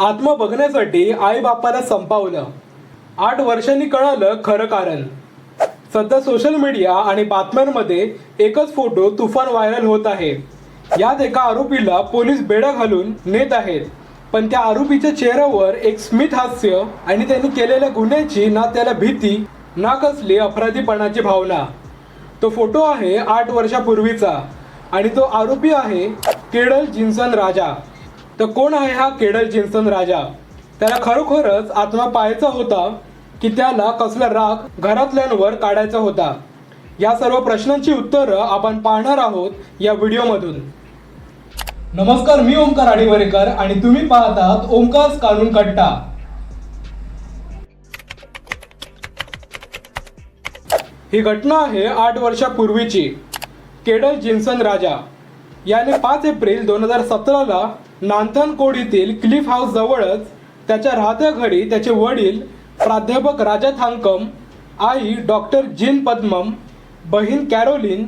आत्मा बघण्यासाठी आई बापाला संपावलं. आठ वर्षांनी कळालं खरं कारण. सध्या सोशल मीडिया आणि बातम्यांमध्ये एकच फोटो तुफान व्हायरल होत आहे. यात एका आरोपीला पोलीस बेडा घालून नेत आहेत. पण त्या आरोपीच्या चेहऱ्यावर एक स्मित हास्य आणि त्यांनी केलेल्या गुन्ह्याची ना त्याला भीती ना कसली अपराधीपणाची भावना. तो फोटो आहे आठ वर्षापूर्वीचा आणि तो आरोपी आहे केडल जिन्सन राजा. तर कोण आहे हा केडल जिन्सन राजा? त्याला खरोखरच आत्मा पाहायचा होता की त्याला कसला राग घरातल्यांवर काढायचा होता? या सर्व प्रश्नांची उत्तरं आपण पाहणार आहोत या व्हिडिओमधून. नमस्कार मी ओमकार आडिवरेकर आणि तुम्ही पाहतात ओमकार कानून कट्टा. ही घटना आहे आठ वर्षापूर्वीची. केडल जिन्सन राजा. याने पाच एप्रिल दोन हजार सतराला नांथनकोड येथील क्लिफ हाऊस जवळच त्याच्या राहत्या घरी त्याचे वडील प्राध्यापक राजा थांकम आई डॉक्टर जिन पद्मम बहीण कॅरोलिन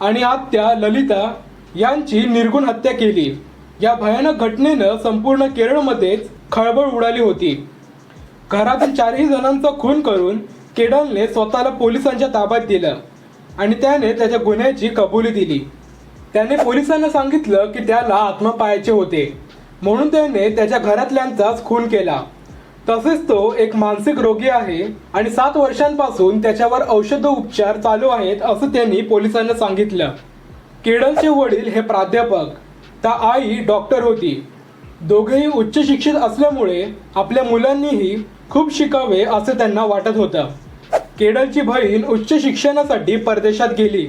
आणि आत्या ललिता यांची निर्गुण हत्या केली. या भयानक घटनेनं संपूर्ण केरळमध्येच खळबळ उडाली होती. घरातील चारही जणांचा खून करून केडलने स्वतःला पोलिसांच्या ताब्यात दिलं आणि त्याने त्याच्या गुन्ह्याची कबुली दिली. त्याने पोलिसांना सांगितलं की त्याला आत्मपायाचे पाहायचे होते. म्हणून त्याने त्याच्या घरातल्यांचाच खून केला. तसेच तो एक मानसिक रोगी आहे आणि सात वर्षांपासून त्याच्यावर औषध उपचार चालू आहेत असं त्यांनी पोलिसांना सांगितलं. केडलचे वडील हे प्राध्यापक. तर आई डॉक्टर होती. दोघेही उच्च शिक्षित असल्यामुळे आपल्या मुलांनीही खूप शिकावे असं त्यांना वाटत होतं. केडलची बहीण उच्च शिक्षणासाठी परदेशात गेली.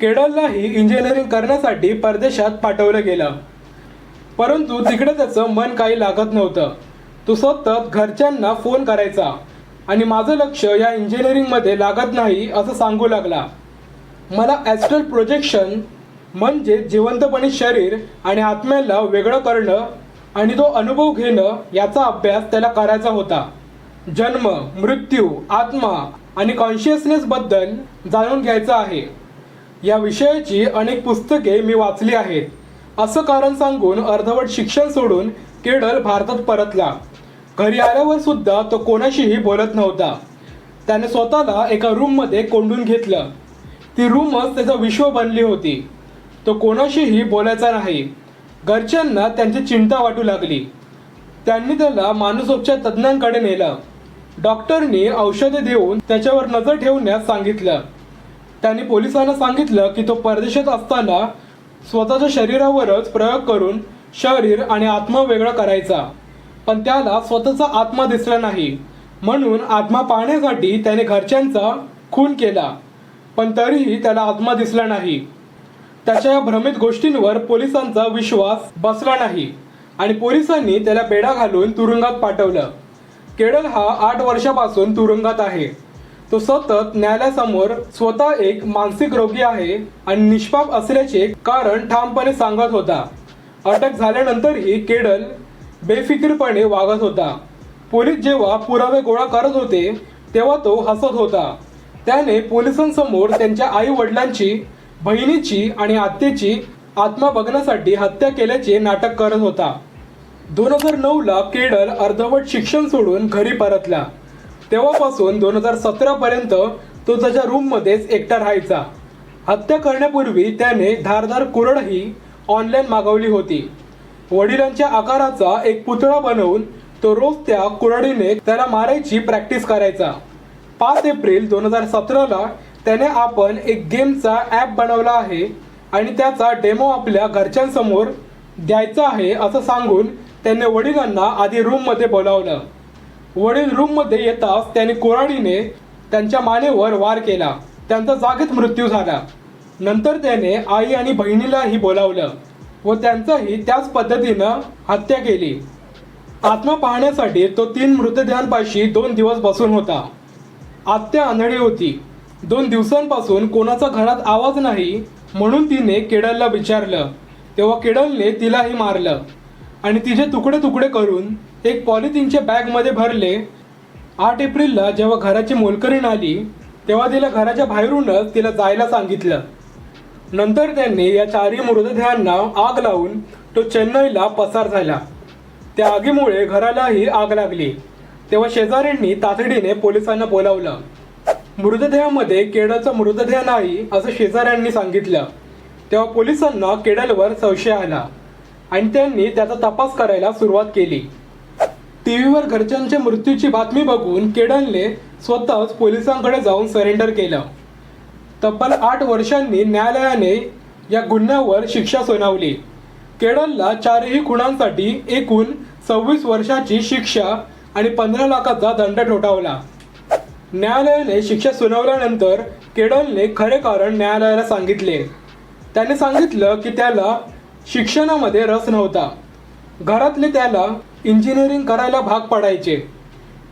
केडललाही इंजिनिअरिंग करण्यासाठी परदेशात पाठवलं गेलं. परंतु तिकडे त्याचं मन काही लागत नव्हतं. तो सतत घरच्यांना फोन करायचा. आणि माझं लक्ष या इंजिनिअरिंगमध्ये लागत नाही असं सांगू लागला. मला ॲस्ट्रल प्रोजेक्शन म्हणजे जिवंतपणे शरीर आणि आत्म्याला वेगळं करणं आणि तो अनुभव घेणं याचा अभ्यास त्याला करायचा होता. जन्म मृत्यू आत्मा आणि कॉन्शियसनेसबद्दल जाणून घ्यायचं आहे. या विषयाची अनेक पुस्तके मी वाचली आहेत. असं कारण सांगून अर्धवट शिक्षण सोडून केडल भारतात परतला. घरी आल्यावर सुद्धा तो कोणाशीही बोलत नव्हता. त्याने स्वतःला एका रूममध्ये कोंडून घेतलं. ती रूमच त्याचा विश्व बनली होती. तो कोणाशीही बोलायचा नाही. घरच्यांना त्यांची चिंता वाटू लागली. त्यांनी त्याला मानसोपचार तज्ज्ञांकडे नेलं. डॉक्टरनी औषधे देऊन त्याच्यावर नजर ठेवण्यास सांगितलं. त्यांनी पोलिसांना सांगितलं की तो परदेशात असताना स्वतःच्या शरीरावरच प्रयोग करून शरीर आणि आत्मा वेगळं करायचा. पण त्याला स्वतःचा आत्मा दिसला नाही. म्हणून आत्मा पाहण्यासाठी त्याने घरच्यांचा खून केला. पण तरीही त्याला आत्मा दिसला नाही. त्याच्या या भ्रमित गोष्टींवर पोलिसांचा विश्वास बसला नाही आणि पोलिसांनी त्याला बेडा घालून तुरुंगात पाठवलं. केडल हा आठ वर्षापासून तुरुंगात आहे. तो सतत न्यायालयासमोर स्वतः एक मानसिक रोगी आहे आणि निष्पाप असल्याचे कारण ठामपणे सांगत होता. अटक झाल्यानंतरही केडल बेफिकीरपणे वागत होता. पोलीस जेव्हा पुरावे गोळा करत होते तेव्हा तो हसत होता. त्याने पोलिसांसमोर त्यांच्या आई वडिलांची बहिणीची आणि आत्तेची आत्मा बघण्यासाठी हत्या केल्याचे नाटक करत होता. दोन हजार नऊला केडल अर्धवट शिक्षण सोडून घरी परतला. तेव्हापासून दोन हजार सतरापर्यंत तो त्याच्या रूममध्येच एकटा राहायचा. हत्या करण्यापूर्वी त्याने धारदार कुरडही ऑनलाईन मागवली होती. वडिलांच्या आकाराचा एक पुतळा बनवून तो रोज त्या कुरडीने त्याला मारायची प्रॅक्टिस करायचा. पाच एप्रिल दोन हजार सतराला त्याने आपण एक गेमचा ॲप बनवला आहे आणि त्याचा डेमो आपल्या घरच्यांसमोर द्यायचा आहे असं सांगून त्याने वडिलांना आधी रूममध्ये बोलावलं. वडील रूममध्ये येताच त्याने कोराडीने त्यांच्या मानेवर वार केला. त्यांचा जागेत मृत्यू झाला. नंतर त्याने आई आणि बहिणीलाही बोलावलं व त्यांचाही त्याच पद्धतीनं हत्या केली. आत्मा पाहण्यासाठी तो तीन मृतदेहांपाशी दोन दिवस बसून होता. आत्या आंधळी होती. दोन दिवसांपासून कोणाचा घरात आवाज नाही म्हणून तिने केडलला विचारलं. तेव्हा केडलने तिलाही मारलं आणि तिचे तुकडे तुकडे करून एक पॉलिथिनच्या बॅगमध्ये भरले. आठ एप्रिलला जेव्हा घराची मोलकरीण आली तेव्हा तिला घराच्या बाहेरूनच तिला जायला सांगितलं. नंतर त्यांनी या चारही मृतदेहांना आग लावून तो चेन्नईला पसार झाला. त्या आगीमुळे घरालाही आग लागली. तेव्हा शेजाऱ्यांनी तातडीने पोलिसांना बोलावलं. मृतदेहामध्ये केडलचा मृतदेह नाही असं शेजाऱ्यांनी सांगितलं. तेव्हा पोलिसांना केडलवर संशय आला आणि त्यांनी त्याचा तपास करायला सुरुवात केली. टी व्हीवर घरच्यांच्या मृत्यूची बातमी बघून केडलने स्वतःच पोलिसांकडे जाऊन सरेंडर केलं. तब्बल आठ वर्षांनी न्यायालयाने या गुन्ह्यावर शिक्षा सुनावली. केडलला चारही खुणांसाठी एकूण सव्वीस वर्षाची शिक्षा आणि पंधरा लाखाचा दंड ठोठावला. न्यायालयाने शिक्षा सुनावल्यानंतर केडलने खरे कारण न्यायालयाला सांगितले. त्याने सांगितलं की त्याला शिक्षणामध्ये रस नव्हता. घरातले त्याला इंजिनिअरिंग करायला भाग पडायचे.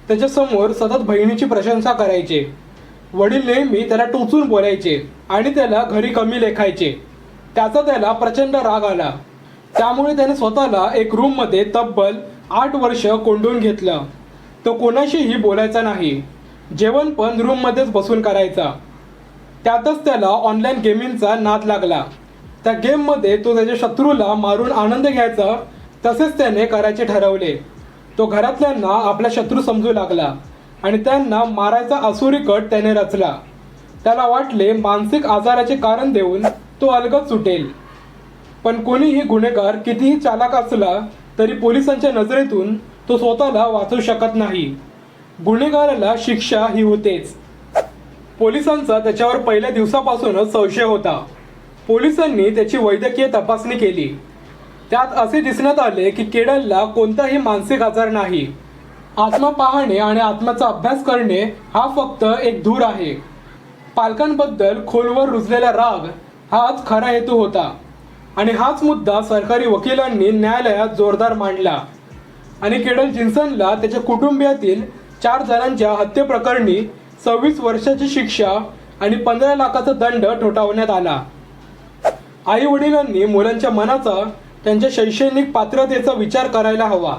त्याच्यासमोर सतत बहिणीची प्रशंसा करायचे. वडील नेहमी त्याला टोचून बोलायचे आणि त्याला घरी कमी लेखायचे. त्याचा त्याला प्रचंड राग आला. त्यामुळे त्याने स्वतःला एक रूममध्ये तब्बल आठ वर्ष कोंडून घेतलं. तो कोणाशीही बोलायचा नाही. जेवण पण रूममध्येच बसून करायचा. त्यातच त्याला ऑनलाईन गेमिंगचा नाद लागला. त्या गेममध्ये तो त्याच्या शत्रूला मारून आनंद घ्यायचा तसेच त्याने करायचे ठरवले. तो घरातल्यांना आपला शत्रू समजू लागला आणि त्यांना मारायचा असुरी कट त्याने रचला. त्याला वाटले मानसिक आजाराचे कारण देऊन तो अलगद सुटेल. पण कोणीही गुन्हेगार कितीही चालाक असला तरी पोलिसांच्या नजरेतून तो स्वतःला वाचू शकत नाही. गुन्हेगाराला शिक्षा ही होतेच. पोलिसांचा त्याच्यावर पहिल्या दिवसापासूनच संशय होता. पोलिसांनी त्याची वैद्यकीय तपासणी केली. त्यात असे दिसण्यात आले की केडलला कोणताही मानसिक आजार नाही. आत्मा पाहणे आणि आत्माचा अभ्यास करणे हा फक्त एक धूर आहे. पालकांबद्दल खोलवर रुजलेला राग हाच खरा हेतू होता. आणि हाच मुद्दा सरकारी वकिलांनी न्यायालयात जोरदार मांडला. आणि केडल जिन्सनला त्याच्या कुटुंबियातील चार जणांच्या हत्येप्रकरणी सव्वीस वर्षाची शिक्षा आणि पंधरा लाखाचा दंड ठोठावण्यात आला. आई वडिलांनी मुलांच्या मनाचा त्यांच्या शैक्षणिक पात्रतेचा विचार करायला हवा.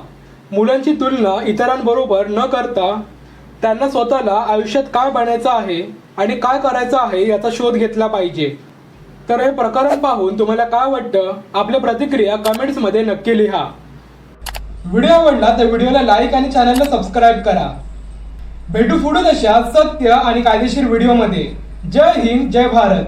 मुलांची तुलना इतरांबरोबर न करता त्यांना स्वतःला आयुष्यात काय बनायचं आहे आणि काय करायचं आहे याचा शोध घेतला पाहिजे. तर हे प्रकरण पाहून तुम्हाला काय वाटतं? आपल्या प्रतिक्रिया कमेंट्समध्ये नक्की लिहा. व्हिडिओ आवडला तर व्हिडिओला लाईक आणि चॅनलला सबस्क्राईब करा. भेटू पुढे अशा सत्य आणि कायदेशीर व्हिडिओमध्ये. जय हिंद जय भारत.